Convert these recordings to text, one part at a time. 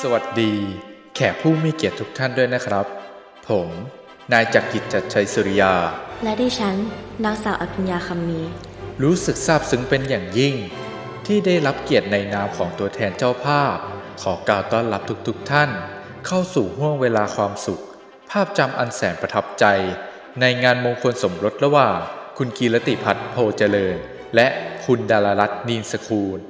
สวัสดี แขกผู้มีเกียรติทุกท่านด้วยนะครับ ผม นายจักริจจัดชัยสุริยา และดิฉัน นางสาวอภิญญาคำมี รู้สึกซาบซึ้งเป็นอย่างยิ่ง ที่ได้รับเกียรติในนามของตัวแทนเจ้าภาพ ขอกล่าวต้อนรับทุกๆทท่าน เข้าสู่ห่วงเวลาความสุข ภาพจำอันแสนประทับใจ ในงานมงคลสมรสระหว่างคุณกีรติพัฒน์โพเจริญ และคุณดารารัตน์นีนสคูล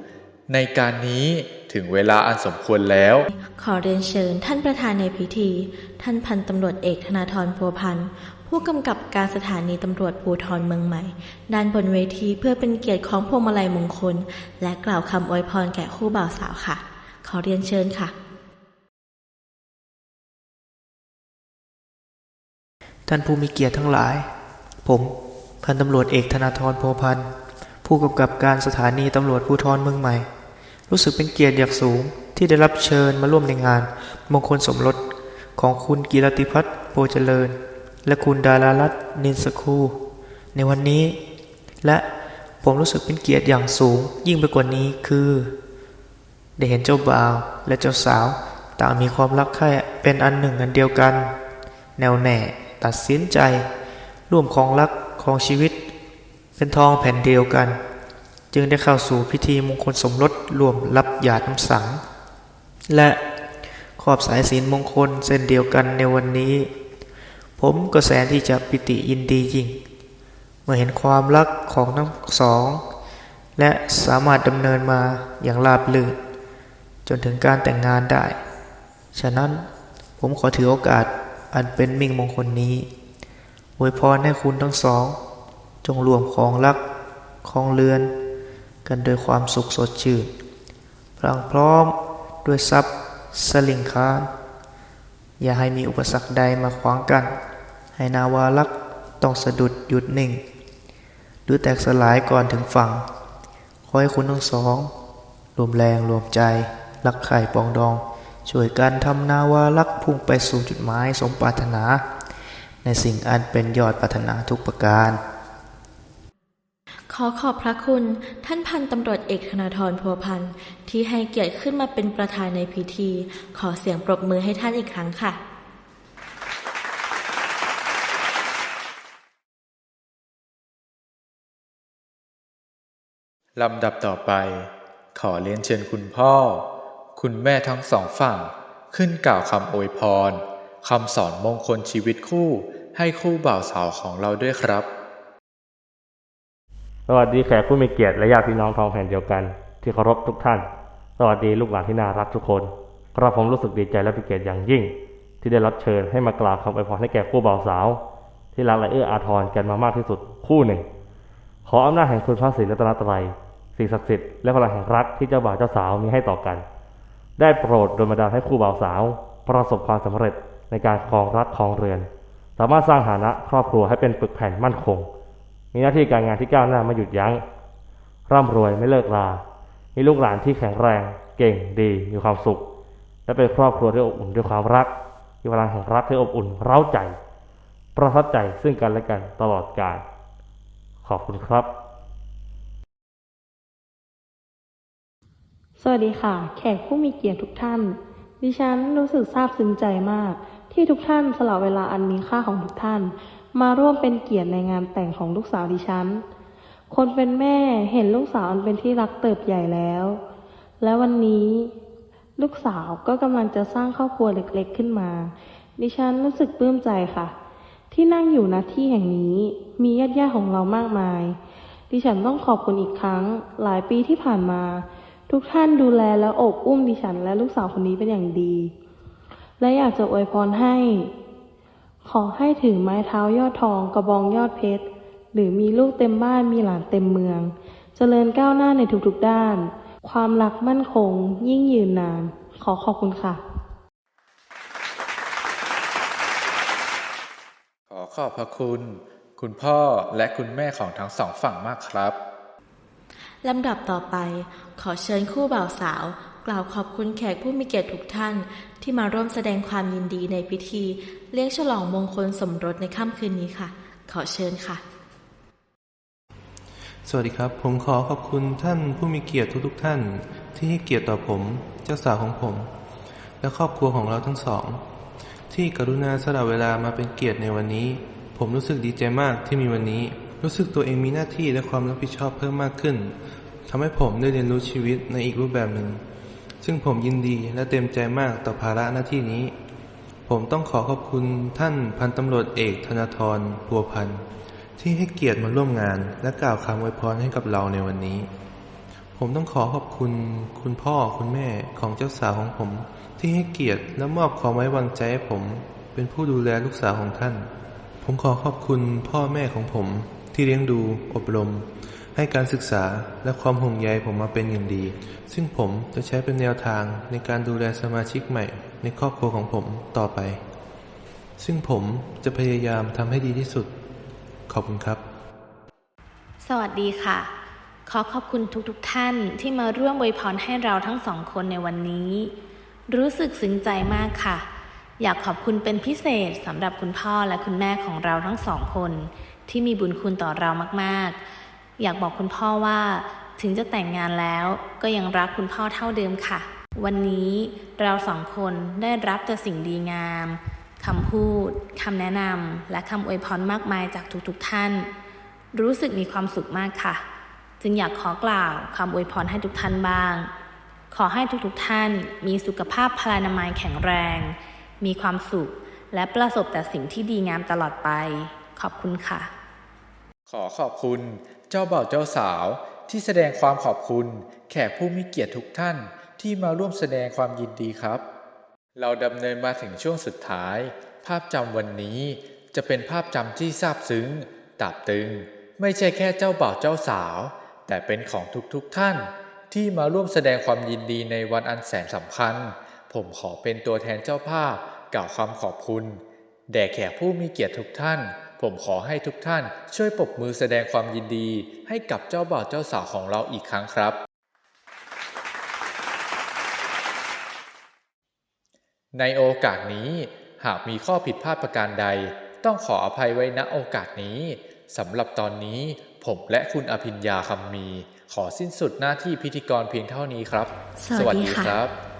ในการนี้ถึงเวลาอันสมควรแล้ว ขอเรียนเชิญท่านประธานในพิธี ท่านพันตำรวจเอกธนาธรพัวพันธ์ผู้กำกับการสถานีตำรวจภูธรเมืองใหม่ด้านบนเวทีเพื่อเป็นเกียรติของพวงมาลัยมงคล และกล่าวคำอวยพรแก่คู่บ่าวสาวค่ะ ขอเรียนเชิญค่ะ ท่านผู้มีเกียรติทั้งหลาย ผมพันตำรวจเอกธนาธรโพพันธ์ผู้กำกับการสถานีตำรวจภูธรเมืองใหม่ รู้สึกเป็นเกียรติอย่างสูงที่ได้รับเชิญมาร่วมในงาน มงคลสมรสของคุณกีรติพัฒน์โพเจริญ และคุณดารารัตน์นินสคูในวันนี้ และผมรู้สึกเป็นเกียรติอย่างสูง ยิ่งไปกว่านี้คือ ได้เห็นเจ้าบ่าวและเจ้าสาว ต่างมีความรักใคร่เป็นอันหนึ่งอันเดียวกัน แนวแน่ตัดสินใจ ร่วมของรักของชีวิต เป็นทองแผ่นเดียวกัน จึงได้เข้าสู่พิธีมงคลสมรสรวมรับหยาดน้ำสัง และขอบสายศีลมงคลเส้นเดียวกันในวันนี้ ผมก็แสนที่จะปิติยินดียิ่ง เมื่อเห็นความรักของทั้งสอง และสามารถดำเนินมาอย่างราบรื่น จนถึงการแต่งงานได้ ฉะนั้นผมขอถือโอกาสอันเป็นมิ่งมงคลนี้อวยพรให้คุณทั้งสอง จงรวมของรักของเรือน กันโดวยความสุขสดชื่นพรังพร้อมด้วยทรัพย์สลิงคานอย่าให้มีอุปสรรคใดมาขวางกัน ให้นาวารักต้องสะดุดหยุดนิ่ง หรือแตกสลายก่อนถึงฝั่ง ขอให้คุณทั้งสองรวมแรงรวมใจ รักใคร่ปองดอง ช่วยกันทำนาวารักพุ่งไปสู่จุดหมายสมปรารถนา ในสิ่งอันเป็นยอดปรารถนาทุกประการ ขอขอบพระคุณท่านพันตำรวจเอกธนาธรพัวพันธ์ที่ให้เกียรติขึ้นมาเป็นประธานในพิธี ขอเสียงปรบมือให้ท่านอีกครั้งค่ะลำดับต่อไป ขอเรียนเชิญคุณพ่อ คุณแม่ทั้งสองฝั่ง ขึ้นกล่าวคำอวยพรคำสอนมงคลชีวิตคู่ให้คู่บ่าวสาวของเราด้วยครับ สวัสดีแขกผู้มีเกียรติและญาติพี่น้องทองแผ่นเดียวกัน ที่เคารพทุกท่าน สวัสดีลูกหลานที่น่ารักทุกคนกระผมรู้สึกดีใจและเป็นเกียรติอย่างยิ่ง ที่ได้รับเชิญให้มากล่าวคำอวยพรให้แก่คู่บ่าวสาว ที่รักและเอื้ออาทรกันมามากที่สุดคู่หนึ่ง ขออำนาจแห่งคุณพระศรีรัตนตรัยสิ่งศักดิ์สิทธิ์และพลังแห่งรักที่เจ้าบ่าวเจ้าสาวมีให้ต่อกัน ได้โปรดโดยบันดาลให้คู่บ่าวสาว ประสบความสำเร็จในการครองรักครองเรือน สามารถสร้างฐานะครอบครัวให้เป็นปึกแผ่นมั่นคง มีหน้าที่การงานที่ก้าวหน้าไม่หยุดยัง้ง ร่ำรวยไม่เลิกรามีลูกหลานที่แข็งแรง เก่งดี มีความสุข และเป็นครอบครัวที่อบอุ่นด้วยความรักมีพลังแห่งรักที่อบอุ่นเร้าใจ ประทับใจซึ่งกันและกันตลอดกาลขอบคุณครับ สวัสดีค่ะ แขกผู้มีเกียรติทุกท่าน ดิฉันรู้สึกซาบซึ้งใจมาก ที่ทุกท่านสละเวลาอันมีค่าของทุกท่าน มาร่วมเป็นเกียรติในงานแต่งของลูกสาวดิฉัน คนเป็นแม่เห็นลูกสาวอันเป็นที่รักเติบใหญ่แล้ว และวันนี้ ลูกสาวก็กำลังจะสร้างครอบครัวเล็กๆขึ้นมา ดิฉันรู้สึกปลื้มใจค่ะ ที่นั่งอยู่ณที่แห่งนี้มีญาติๆของเรามากมาย ดิฉันต้องขอบคุณอีกครั้ง หลายปีที่ผ่านมา ทุกท่านดูแลและอบอุ้มดิฉัน และลูกสาวคนนี้เป็นอย่างดี และอยากจะอวยพรให้ ขอให้ถือไม้เท้ายอดทองกระบองยอดเพชร หรือมีลูกเต็มบ้านมีหลานเต็มเมือง เจริญก้าวหน้าในทุกๆด้าน ความรักมั่นคง ยิ่งยืนนาน ขอขอบคุณค่ะ ขอขอบพระคุณ คุณพ่อและคุณแม่ของทั้งสองฝั่งมากครับ ลำดับต่อไป ขอเชิญคู่บ่าวสาว กล่าวขอบคุณแขกผู้มีเกียรติทุกท่านที่มาร่วมแสดงความยินดีในพิธีเลี้ยงฉลองมงคลสมรสในค่ำคืนนี้ค่ะ ขอเชิญค่ะ สวัสดีครับ ผมขอขอบคุณท่านผู้มีเกียรติทุกๆท่าน ที่ให้เกียรติต่อผม เจ้าสาวของผม และครอบครัวของเราทั้งสอง ที่กรุณาสละเวลามาเป็นเกียรติในวันนี้ ผมรู้สึกดีใจมากที่มีวันนี้ รู้สึกตัวเองมีหน้าที่และความรับผิดชอบเพิ่มมากขึ้นทำให้ผมได้เรียนรู้ชีวิตในอีกรูปแบบหนึ่ง ซึ่งผมยินดีและเต็มใจมากต่อภาระหน้าที่นี้ ผมต้องขอขอบคุณท่านพันตำรวจเอกธนาธรพัวพันธ์ที่ให้เกียรติมาร่วมงาน และกล่าวคำอวยพรให้กับเราในวันนี้ ผมต้องขอขอบคุณคุณพ่อคุณแม่ของเจ้าสาวของผม ที่ให้เกียรติและมอบความไว้วางใจให้ผม เป็นผู้ดูแลลูกสาวของท่าน ผมขอขอบคุณพ่อแม่ของผม ที่เลี้ยงดู อบรม ให้การศึกษาและความห่วงใยผมมาเป็นอย่างดี ซึ่งผมจะใช้เป็นแนวทางในการดูแลสมาชิกใหม่ ในครอบครัวของผมต่อไป ซึ่งผมจะพยายามทำให้ดีที่สุด ขอบคุณครับ สวัสดีค่ะ ขอขอบคุณทุกๆทท่านที่มาร่วมอวยพรให้เราทั้งสองคนในวันนี้ รู้สึกซึ้งใจมากค่ะอยากขอบคุณเป็นพิเศษสำหรับคุณพ่อและคุณแม่ของเราทั้งสองคน ที่มีบุญคุณต่อเรามาก ๆ อยากบอกคุณพ่อว่า ถึงจะแต่งงานแล้วก็ยังรักคุณพ่อเท่าเดิมค่ะ วันนี้เราสองคนได้รับแต่สิ่งดีงามคำพูดคำแนะนำและคำอวยพรมากมายจากทุกๆท่าน รู้สึกมีความสุขมากค่ะ จึงอยากขอกล่าวคำอวยพรให้ทุกท่านบ้าง ขอให้ทุกๆท่านมีสุขภาพพลานามัยแข็งแรง มีความสุขและประสบแต่สิ่งที่ดีงามตลอดไป ขอบคุณค่ะ ขอขอบคุณเจ้าบ่าวเจ้าสาวที่แสดงความขอบคุณแขกผู้มีเกียรติทุกท่านที่มาร่วมแสดงความยินดีครับ เราดำเนินมาถึงช่วงสุดท้าย ภาพจำวันนี้จะเป็นภาพจำที่ซาบซึ้งตราบตึง ไม่ใช่แค่เจ้าบ่าวเจ้าสาว แต่เป็นของทุกๆท่าน ที่มาร่วมแสดงความยินดีในวันอันแสนสำคัญ ผมขอเป็นตัวแทนเจ้าภาพกล่าวคำขอบคุณ แด่แขกผู้มีเกียรติทุกท่าน ผมขอให้ทุกท่านช่วยปรบมือแสดงความยินดี ให้กับเจ้าบ่าวเจ้าสาวของเราอีกครั้งครับ ในโอกาสนี้ หากมีข้อผิดพลาดประการใด ต้องขออภัยไว้ณโอกาสนี้สำหรับตอนนี้ผมและคุณอภิญญาคำมี ขอสิ้นสุดหน้าที่พิธีกรเพียงเท่านี้ครับ สวัสดีค่ะครับ